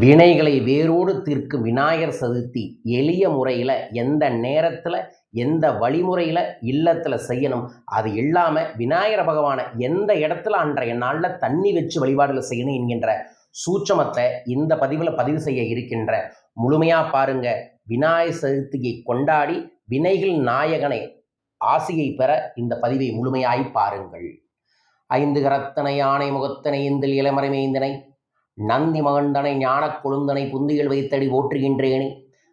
வினைகளை வேரோடு தீர்க்கும் விநாயகர் சதுர்த்தி எளிய முறையில் எந்த நேரத்தில் எந்த வழிமுறையில் இல்லத்தில் செய்யணும் அது இல்லாமல் விநாயகர் பகவானை எந்த இடத்துல அன்றைய நாளில் தண்ணி வச்சு வழிபாடுகள் செய்யணும் என்கின்ற சூட்சமத்தை இந்த பதிவில் பதிவு செய்ய இருக்கின்ற முழுமையாக பாருங்க. விநாயகர் சதுர்த்தியை கொண்டாடி வினைகள் நாயகனை ஆசையை பெற இந்த பதிவை முழுமையாய் பாருங்கள். ஐந்து கரத்தனை யானை முகத்தனை இந்தில் இளமறை மேய்ந்தனை நந்தி மகண்டனை ஞானக் கொழுந்தனை புந்தியில் வைத்தடி ஓற்றுகின்றேனே.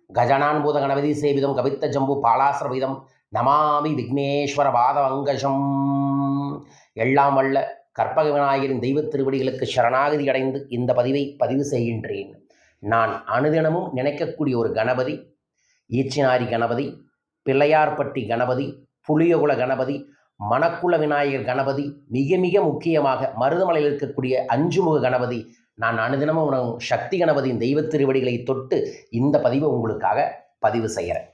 கஜனான் பூத கணபதி சேவிதம் கவித்த ஜம்பு பாலாசிரவிதம் நமாமி விக்னேஸ்வர பாதவங்கஜம் எல்லாம் வல்ல கற்பக விநாயகரின் தெய்வத் திருவடிகளுக்கு சரணாகதி அடைந்து இந்த பதிவை பதிவு செய்கின்றேன். நான் அனுதினமும் நினைக்கக்கூடிய ஒரு கணபதி ஈச்சினாரி கணபதி பிள்ளையார்பட்டி கணபதி புளியகுல கணபதி மணக்குள விநாயகர் கணபதி மிக மிக முக்கியமாக மருதமலையில் இருக்கக்கூடிய அஞ்சுமுக கணபதி நான் அனுதினமும் உணவும் சக்தி கணபதியின் தெய்வத் திருவடிகளை தொட்டு இந்த பதிவை உங்களுக்காக பதிவு செய்கிறேன்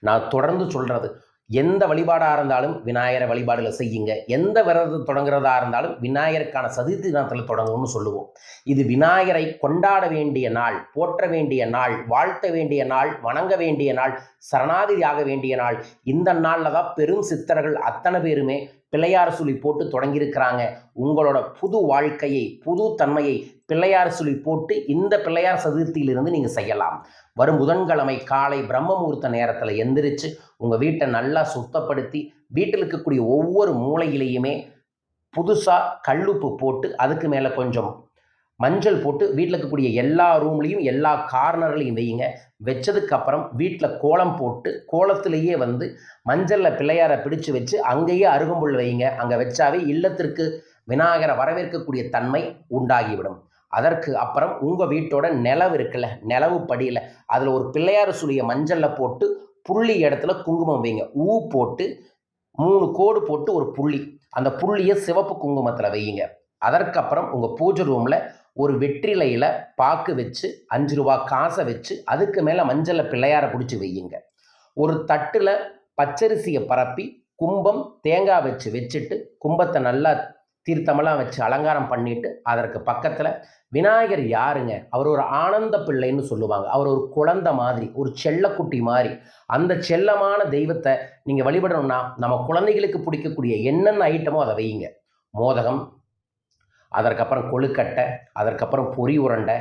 நான் தொடர்ந்து சொல்கிறது எந்த வழிபாடாக இருந்தாலும் விநாயகரை வழிபாடுகளை செய்யுங்க. எந்த விரதத்தை தொடங்குறதா இருந்தாலும் விநாயகருக்கான சதுர்த்தி தினத்தில் தொடங்கும்னு சொல்லுவோம். இது விநாயகரை கொண்டாட வேண்டிய நாள் போற்ற வேண்டிய நாள் வாழ்த்த வேண்டிய நாள் வணங்க வேண்டிய நாள் சரணாகதி ஆக வேண்டிய நாள். இந்த நாளில் தான் பெரும் சித்தர்கள் அத்தனை பேருமே பிள்ளையார் சுழி போட்டு தொடங்கியிருக்கிறாங்க. உங்களோட புது வாழ்க்கையை புது தன்மையை பிள்ளையார் சுழி போட்டு இந்த பிள்ளையார் சதுர்த்தியிலிருந்து நீங்கள் செய்யலாம். வரும் புதன்கிழமை காலை பிரம்ம முகூர்த்த நேரத்தில் எந்திரிச்சு உங்கள் வீட்டை நல்லா சுத்தப்படுத்தி வீட்டில் இருக்கக்கூடிய ஒவ்வொரு மூளையிலையுமே புதுசாக கல்லுப்பு போட்டு அதுக்கு மேலே கொஞ்சம் மஞ்சள் போட்டு வீட்டில் இருக்கக்கூடிய எல்லா ரூம்லேயும் எல்லா கார்னர்லையும் வையுங்க. வச்சதுக்கப்புறம் வீட்டில் கோலம் போட்டு கோலத்திலேயே வந்து மஞ்சளில் பிள்ளையாரை பிடிச்சு வச்சு அங்கேயே அருகம்புல் வையுங்க. அங்கே வச்சாவே இல்லத்திற்கு விநாயகரை வரவேற்கக்கூடிய தன்மை உண்டாகிவிடும். அதற்கு அப்புறம் உங்கள் வீட்டோட நிலவு இருக்குல்ல நிலவு படியில் அதில் ஒரு பிள்ளையார் சுழிய மஞ்சளில் போட்டு புள்ளி இடத்துல குங்குமம் வைங்க. ஊ போட்டு மூணு கோடு போட்டு ஒரு புள்ளி. அந்த புள்ளியை சிவப்பு குங்குமத்தில் வையுங்க. அதற்கப்புறம் உங்கள் பூஜை ரூமில் ஒரு வெற்றிலையில் பாக்கு வச்சு அஞ்சு ரூபா காசை வச்சு அதுக்கு மேலே மஞ்சளில் பிள்ளையாரை பிடிச்சி வையுங்க. ஒரு தட்டில் பச்சரிசியை பரப்பி கும்பம் தேங்காய் வச்சு வச்சுட்டு கும்பத்தை நல்லா தீர்த்தமெல்லாம் வச்சு அலங்காரம் பண்ணிட்டு அதற்கு பக்கத்தில் விநாயகர் யாருங்க? அவர் ஒரு ஆனந்த பிள்ளைன்னு சொல்லுவாங்க. அவர் ஒரு குழந்தை மாதிரி ஒரு செல்லக்குட்டி மாதிரி. அந்த செல்லமான தெய்வத்தை நீங்கள் வழிபடணும்னா நம்ம குழந்தைகளுக்கு பிடிக்கக்கூடிய என்னென்ன ஐட்டமோ அதை வையுங்க. மோதகம் அதற்கப்புறம் கொழுக்கட்டை அதற்கப்புறம் பொரி உருண்டை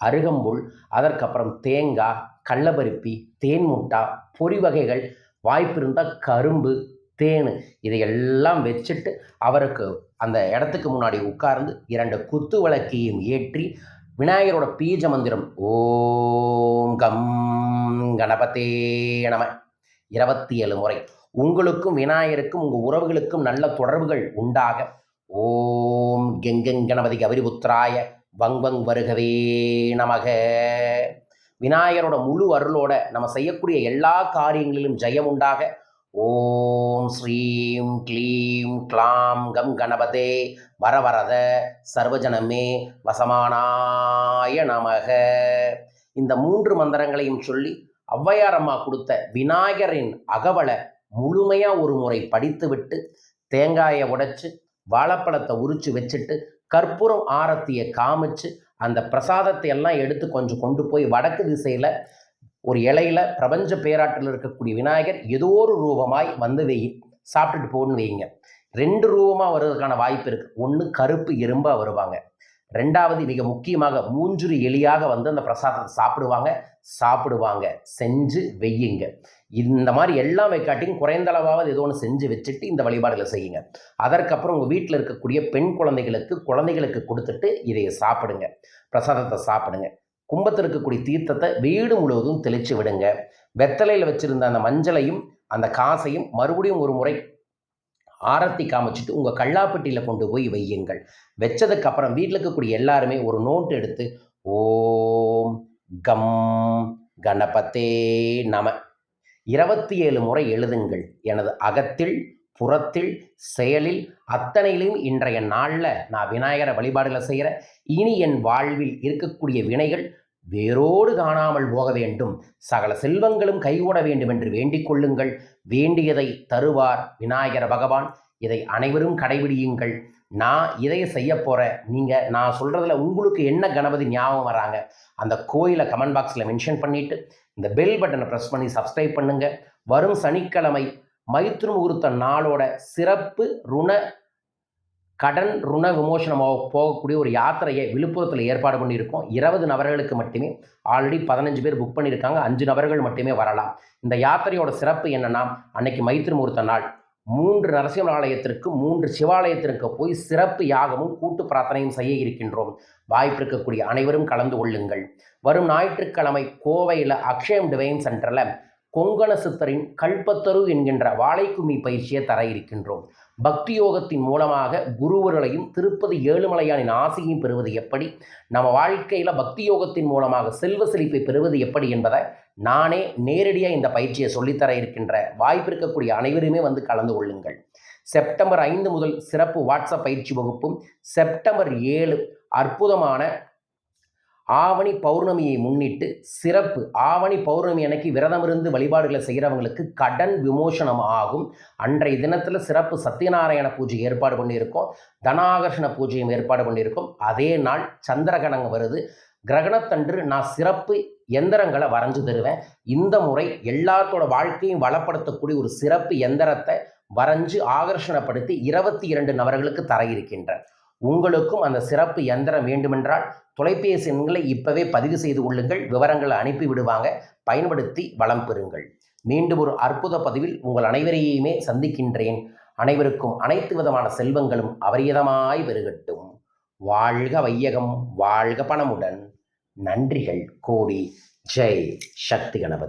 அருகம்புல் அதற்கப்புறம் தேங்காய் கடலபருப்பி தேன் முட்டா பொரி வகைகள் வாய்ப்பு இருந்தால் கரும்பு தேன். இதையெல்லாம் வச்சுட்டு அவருக்கு அந்த இடத்துக்கு முன்னாடி உட்கார்ந்து இரண்டு குத்து விளக்கையும் ஏற்றி விநாயகரோட பீஜ மந்திரம் ஓம் கம் கணபதே நம இருபத்தி ஏழு முறை. உங்களுக்கும் விநாயகருக்கும் உங்கள் உறவுகளுக்கும் நல்ல தொடர்புகள் உண்டாக. ஓம் கெங்கெங் கணபதி கவிரிபுத்திராய வங் வங் வருகவே நமக. விநாயகரோட முழு அருளோட நம்ம செய்யக்கூடிய எல்லா காரியங்களிலும் ஜெயம் உண்டாக. ஓம் ஸ்ரீம் க்ளீம் க்ளாம் கம் கணபதே வரவரத சர்வஜனமே வசமானாய நமக. இந்த மூன்று மந்திரங்களையும் சொல்லி ஔவையார் அம்மா கொடுத்த விநாயகரின் அகவலை முழுமையாக ஒரு முறை படித்துவிட்டு தேங்காயை உடைச்சு வாழைப்பழத்தை உரித்து வச்சுட்டு கற்பூரம் ஆரத்தியை காமிச்சு அந்த பிரசாதத்தை எல்லாம் எடுத்து கொஞ்சம் கொண்டு போய் வடக்கு திசையில் ஒரு இலையில பிரபஞ்ச பேராட்டில் இருக்கக்கூடிய விநாயகர் ஏதோ ஒரு ரூபமாய் வந்து வை சாப்பிட்டுட்டு போகணும்னு வைங்க ரெண்டு ரூபமாக வர்றதுக்கான வாய்ப்பு இருக்குது ஒன்று கருப்பு எறும்பாக வருவாங்க. ரெண்டாவது மிக முக்கியமாக மூஞ்சுரி எலியாக வந்து அந்த பிரசாதத்தை சாப்பிடுவாங்க. சாப்பிடுவாங்க. செஞ்சு வெய்யுங்க. இந்த மாதிரி எல்லாம் வைக்காட்டியும் குறைந்த அளவாவது ஏதோ ஒன்று செஞ்சு வச்சுட்டு இந்த வழிபாடுகளை செய்யுங்க. அதற்கப்புறம் உங்கள் வீட்டில் இருக்கக்கூடிய பெண் குழந்தைகளுக்கு குழந்தைகளுக்கு கொடுத்துட்டு இதை சாப்பிடுங்க. பிரசாதத்தை சாப்பிடுங்க. கும்பத்தில் இருக்கக்கூடிய தீர்த்தத்தை வீடு முழுவதும் தெளித்து விடுங்க. வெத்தலையில் வச்சுருந்த அந்த மஞ்சளையும் அந்த காசையும் மறுபடியும் ஒரு முறை ஆரத்தி காமிச்சிட்டு உங்கள் கல்லாப்பட்டியில் கொண்டு போய் வையுங்கள். வச்சதுக்கப்புறம் வீட்டில் இருக்கக்கூடிய எல்லாருமே ஒரு நோட் எடுத்து ஓம் கம் கணபத்தே நம. இருபத்தி ஏழு முறை எழுதுங்கள். எனது அகத்தில் புறத்தில் செயலில் அத்தனையிலும் இன்றைய நாளில் நான் விநாயகரை வழிபாடுகளை செய்கிறேன் இனி என் வாழ்வில் இருக்கக்கூடிய வினைகள் வேரோடு காணாமல் போக வேண்டும் சகல செல்வங்களும் கைகூட வேண்டும் என்று வேண்டிக் கொள்ளுங்கள். வேண்டியதை தருவார் விநாயகர் பகவான். இதை அனைவரும் கடைபிடியுங்கள். நான் இதை செய்ய போகிறேன் நீங்கள் நான் சொல்கிறதுல உங்களுக்கு என்ன கணபதி ஞாபகம் வராங்க அந்த கோயிலை கமெண்ட் பாக்ஸில் மென்ஷன் பண்ணிவிட்டு இந்த பெல் பட்டனை ப்ரெஸ் பண்ணி சப்ஸ்கிரைப் பண்ணுங்கள் வரும் சனிக்கிழமை மைத்ரு முகூர்த்த நாளோட சிறப்பு ருண கடன் ருண விமோசனமாக போகக்கூடிய ஒரு யாத்திரையை விழுப்புரத்தில் ஏற்பாடு பண்ணியிருக்கோம். இருபது நபர்களுக்கு மட்டுமே ஆல்ரெடி பதினஞ்சு பேர் புக் பண்ணியிருக்காங்க. அஞ்சு நபர்கள் மட்டுமே வரலாம். இந்த யாத்திரையோட சிறப்பு என்னென்னா அன்னைக்கு மைத்திரிமூர்த்த நாள். மூன்று நரசிம்ம ஆலயத்திற்கு மூன்று சிவாலயத்திற்கு போய் சிறப்பு யாகமும் கூட்டு பிரார்த்தனையும் செய்ய இருக்கின்றோம். வாய்ப்பு இருக்கக்கூடிய அனைவரும் கலந்து கொள்ளுங்கள். வரும் ஞாயிற்றுக்கிழமை கோவையில் அக்ஷயம் டிவைன் சென்டரில் கொங்கண சித்தரின் கல்பத்தரு என்கின்ற வாழைக்கும்மி பயிற்சியை தர இருக்கின்றோம். பக்தி யோகத்தின் மூலமாக குருவர்களையும் திருப்பதி ஏழுமலையானின் ஆசையும் பெறுவது எப்படி? நம்ம வாழ்க்கையில் பக்தி யோகத்தின் மூலமாக செல்வ செழிப்பை பெறுவது எப்படி என்பதை நானே நேரடியாக இந்த பயிற்சியை சொல்லித்தர இருக்கின்ற வாய்ப்பு இருக்கக்கூடிய அனைவருமே வந்து கலந்து கொள்ளுங்கள். செப்டம்பர் ஐந்து முதல் சிறப்பு வாட்ஸ்அப் பயிற்சி வகுப்பும் செப்டம்பர் ஏழு அற்புதமான ஆவணி பௌர்ணமியை முன்னிட்டு சிறப்பு. ஆவணி பௌர்ணமி அன்னைக்கு விரதம் இருந்து வழிபாடுகளை செய்கிறவங்களுக்கு கடன் விமோசனம் ஆகும். அன்றைய தினத்தில் சிறப்பு சத்யநாராயண பூஜை ஏற்பாடு பண்ணியிருக்கோம். தனாகர்ஷண பூஜையும் ஏற்பாடு பண்ணியிருக்கோம். அதே நாள் சந்திரகணங்க வருது. கிரகணத்தன்று நான் சிறப்பு எந்திரங்களை வரைஞ்சு தருவேன். இந்த முறை எல்லாத்தோட வாழ்க்கையும் வளப்படுத்தக்கூடிய ஒரு சிறப்பு எந்திரத்தை வரைஞ்சு ஆகர்ஷணப்படுத்தி இருபத்தி இரண்டு நபர்களுக்கு தர இருக்கின்றேன். உங்களுக்கும் அந்த சிறப்பு எந்திரம் வேண்டுமென்றால் தொலைபேசி எண்களை இப்பவே பதிவு செய்து கொள்ளுங்கள். விவரங்களை அனுப்பி விடுவாங்க. பயன்படுத்தி வளம் பெறுங்கள். மீண்டும் ஒரு அற்புத பதிவில் உங்கள் அனைவரையுமே சந்திக்கின்றேன். அனைவருக்கும் அனைத்து விதமான செல்வங்களும் அபரியதமாய் பெருகட்டும். வாழ்க வையகம் வாழ்க பணமுடன். நன்றிகள் கோடி. ஜெய். சக்தி கணபதி.